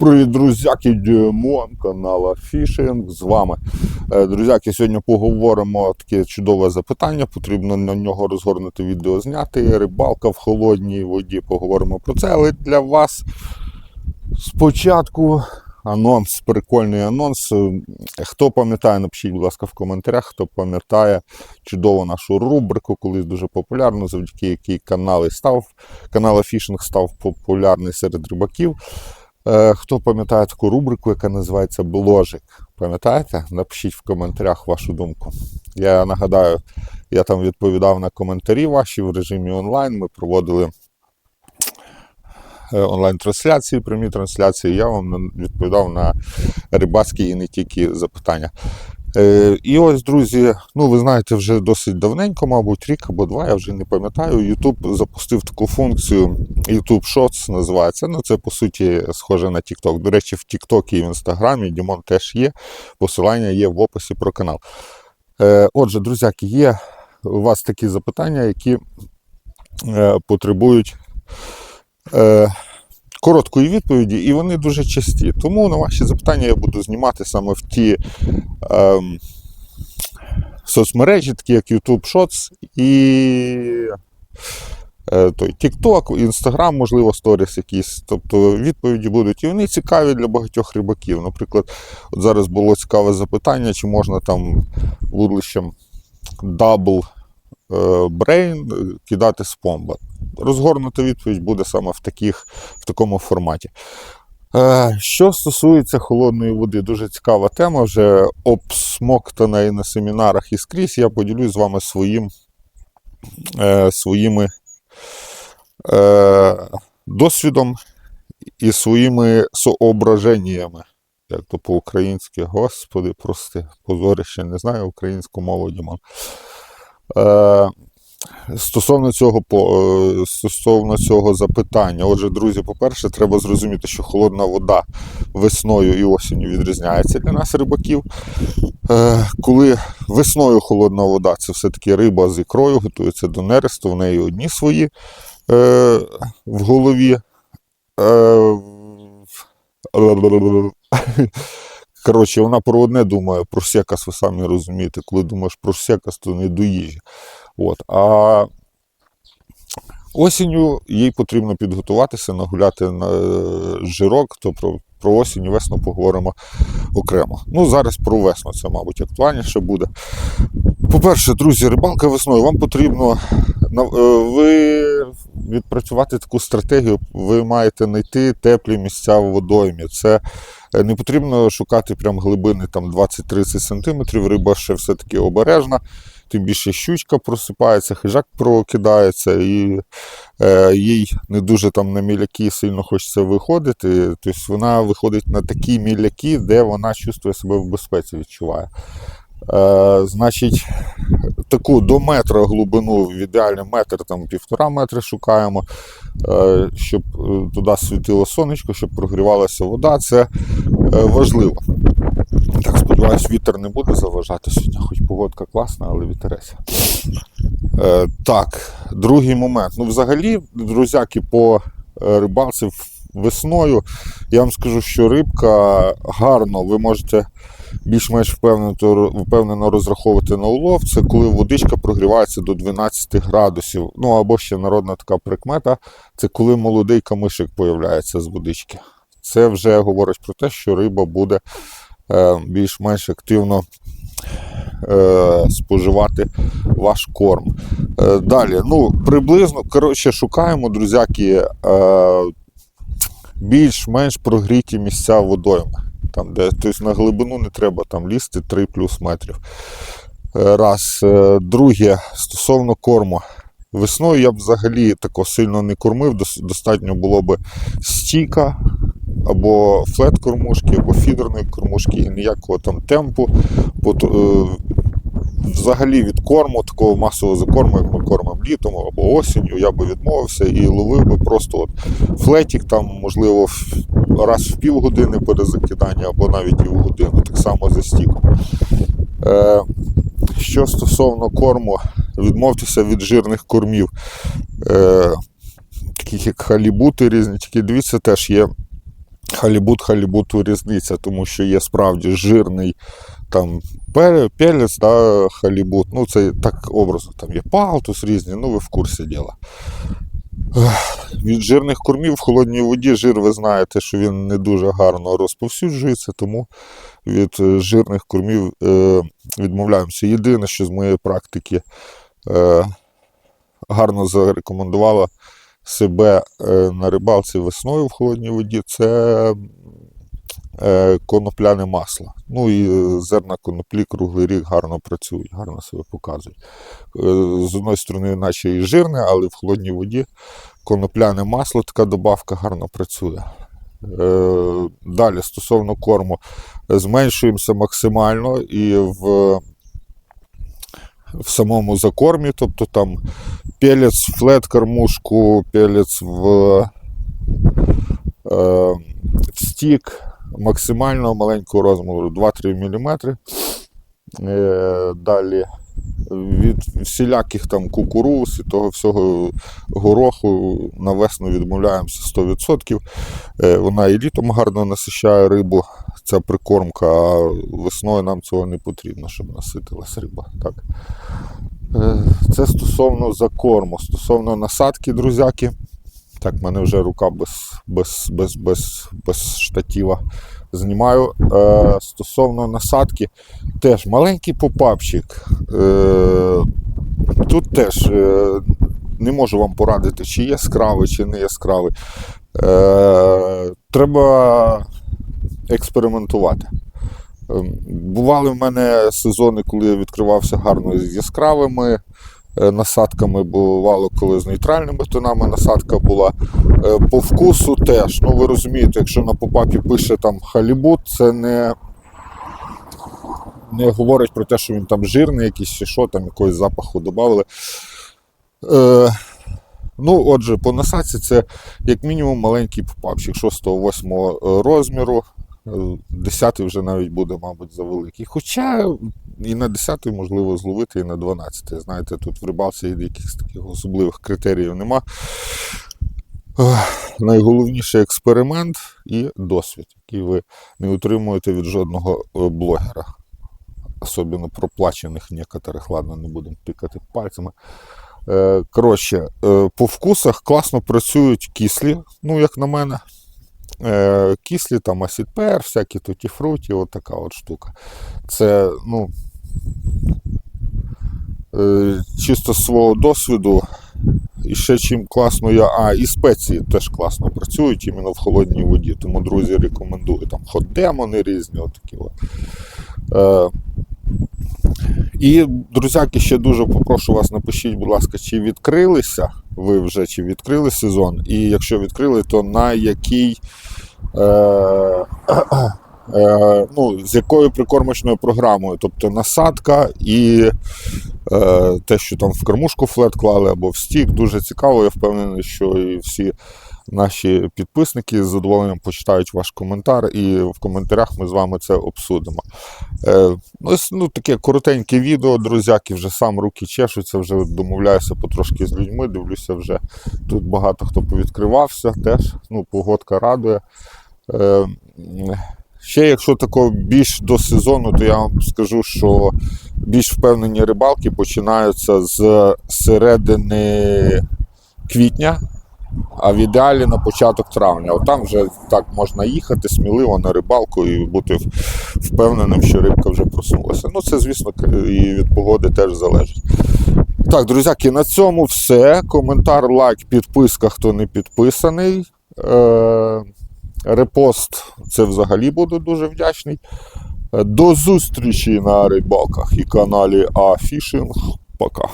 Привіт, друзяки, Дімон, канала Фішинг з вами. Е, Друзяки, сьогодні поговоримо таке чудове запитання. Потрібно на нього розгорнути відео зняти. Рибалка в холодній воді. Поговоримо про це. Але для вас спочатку анонс, прикольний анонс. Хто пам'ятає, напишіть, будь ласка, в коментарях, хто пам'ятає чудову нашу рубрику, колись дуже популярну, завдяки якій канал і став, канал Фішинг став популярний серед рибаків. Е, Хто пам'ятає таку рубрику, яка називається Бложик? Пам'ятаєте? Напишіть в коментарях вашу думку. Я нагадаю, я там відповідав на коментарі ваші в режимі онлайн. Ми проводили е, онлайн-трансляції, прямі трансляції. Я вам відповідав на рибацькі і не тільки запитання. Е, І ось, друзі, ну ви знаєте, вже досить давненько, мабуть, рік або два, я вже не пам'ятаю. YouTube запустив таку функцію YouTube Shots називається. Ну, це по суті схоже на TikTok. До речі, в TikTok і в Інстаграмі Дімон теж є. Посилання є в описі про канал. Е, Отже, друзяки, є у вас такі запитання, які е, потребують. Короткої відповіді, і вони дуже часті. Тому на ваші запитання я буду знімати саме в ті ем, соцмережі, такі як YouTube Shots і е, той TikTok, Instagram, можливо, сторіс якісь. Тобто відповіді будуть і вони цікаві для багатьох рибаків. Наприклад, от зараз було цікаве запитання, чи можна там вудлищем е, brain е, кидати з помба. Розгорнута відповідь буде саме в, таких, в такому форматі. Е, Що стосується холодної води, дуже цікава тема, вже обсмоктана і на семінарах і скрізь. Я поділюсь з вами своїм, е, своїми е, досвідом і своїми соображеннями. Як то по-українськи, господи, прости, позорище, не знаю українську мову, Дімон. Е, Стосовно цього, е, стосовно цього запитання, отже, друзі, по-перше, треба зрозуміти, що холодна вода весною і осінню відрізняється для нас рибаків. Е, Коли весною холодна вода, це все-таки риба з ікрою, готується до нересту, в неї одні свої е, в голові. Коротше, вона про одне думає, про секас, ви самі розумієте, коли думаєш про секас, то не до їжі. От. А осінню їй потрібно підготуватися, нагуляти на е, жирок, то про, про осінь і весну поговоримо окремо. Ну, зараз про весну це, мабуть, актуальніше буде. По-перше, друзі, рибалка весною, вам потрібно е, ви відпрацювати таку стратегію, ви маєте знайти теплі місця в водоймі. Це е, не потрібно шукати прям глибини там 20-30 см. Риба ще все-таки обережна тим більше щучка просипається, хижак прокидається, і е, їй не дуже там на міляки сильно хочеться виходити. Тобто вона виходить на такі міляки, де вона чувствує себе в безпеці, відчуває. Е, значить, таку до метра глибину, в ідеалі метр, там півтора метри шукаємо, е, щоб е, туди світило сонечко, щоб прогрівалася вода. Це е, важливо. Сподіваюсь, вітер не буде заважати сьогодні, хоч погодка класна, але вітерець. Е, так, другий момент. Ну, взагалі, друзяки, по е, рибалці весною, я вам скажу, що рибка гарно, ви можете більш-менш впевнено, впевнено розраховувати на улов. Це коли водичка прогрівається до 12 градусів. Ну або ще народна така прикмета, це коли молодий камишик появляється з водички. Це вже говорить про те, що риба буде більш-менш активно е, споживати ваш корм. Е, далі, ну, приблизно, коротше, шукаємо, друзяки, е, більш-менш прогріті місця водойми. Там, де, тобто на глибину не треба там лізти 3 плюс метрів. Е, Раз. Е, Друге, стосовно корму. Весною я б взагалі тако сильно не кормив, достатньо було б стійка, або флет-кормушки, або фідерної кормушки, і ніякого там темпу. Е, взагалі від корму, такого масового закорму, як ми кормимо літом або осінню, я би відмовився і ловив би просто от флетік, там, можливо, раз в півгодини перезакидання, або навіть і в годину, так само за стіком. Е, що стосовно корму, відмовтеся від жирних кормів. Е, таких як халібути різні, тільки дивіться, теж є халібут халібуту різниця, тому що є справді жирний там пелець, да, халібут. Ну, це так образно, там є палтус різні, ну ви в курсі діла. Від жирних кормів в холодній воді жир, ви знаєте, що він не дуже гарно розповсюджується, тому від е, жирних кормів е, відмовляємося. Єдине, що з моєї практики е, гарно зарекомендувала себе е, на рибалці весною в холодній воді, це е, конопляне масло. Ну і е, зерна коноплі круглий рік гарно працюють, гарно себе показують. З одної сторони, наче і жирне, але в холодній воді конопляне масло, така добавка гарно працює. Далі, стосовно корму, зменшуємося максимально і в, в самому закормі, тобто там пелець, в флет-кормушку, пелець в, е, в стік максимально маленького розміру 2-3 мм. Е, далі від всіляких там кукуруз і того всього гороху на весну відмовляємося 100%. Е, Вона і літом гарно насищає рибу, ця прикормка, а весною нам цього не потрібно, щоб наситилась риба. Так. Е, Це стосовно закорму. Стосовно насадки, друзяки. Так, в мене вже рука без, без, без, без, без штатива знімаю. Е, стосовно насадки, теж маленький попапчик. Е, тут теж е, не можу вам порадити, чи яскравий, чи не яскравий. Е, треба експериментувати. Ем, Бували в мене сезони, коли я відкривався гарно з яскравими насадками, бувало, коли з нейтральними тонами насадка була. Е, По вкусу теж. Ну, ви розумієте, якщо на попапі пише там халібут, це не, не говорить про те, що він там жирний, якийсь чи що, там якогось запаху додали. Е, ну, отже, по насадці це як мінімум маленький попапчик 6-8 розміру. Е, 10 вже навіть буде, мабуть, завеликий. Хоча і на 10 можливо зловити, і на 12. Знаєте, тут в рибалці якихось таких особливих критеріїв нема. Ех, Найголовніше експеримент і досвід, який ви не отримуєте від жодного е, блогера. Особливо проплачених некоторих, ладно, не будемо тикати пальцями. Е, Коротше, е, по вкусах класно працюють кислі, ну, як на мене. Е, Кислі, там асідпер, всякі туті-фруті, от така от штука. Це, ну, е, чисто з свого досвіду. І ще чим класно я. А, і спеції теж класно працюють іменно в холодній воді. Тому, друзі, рекомендую. Там хот-демони різні, отакі от. Е, і, друзяки, ще дуже попрошу вас, напишіть, будь ласка, чи відкрилися ви вже, чи відкрили сезон, і якщо відкрили, то на який. Е, е, ну, з якою прикормочною програмою, тобто насадка і е, те, що там в кормушку флет клали або в стік, дуже цікаво. Я впевнений, що і всі наші підписники з задоволенням почитають ваш коментар, і в коментарях ми з вами це обсудимо. Е, ось ну, таке коротеньке відео, друзяки, вже сам руки чешуться, вже домовляюся потрошки з людьми. Дивлюся, вже тут багато хто повідкривався теж. Ну, погодка радує. Е, Ще, якщо такого більш до сезону, то я вам скажу, що більш впевнені рибалки починаються з середини квітня, а в ідеалі на початок травня. От там вже так можна їхати сміливо на рибалку і бути впевненим, що рибка вже проснулася. Ну, це, звісно, і від погоди теж залежить. Так, друзяки, на цьому все. Коментар, лайк, підписка, хто не підписаний. Е- Репост це взагалі буду дуже вдячний. До зустрічі на рибалках і каналі Афішинг. Пока.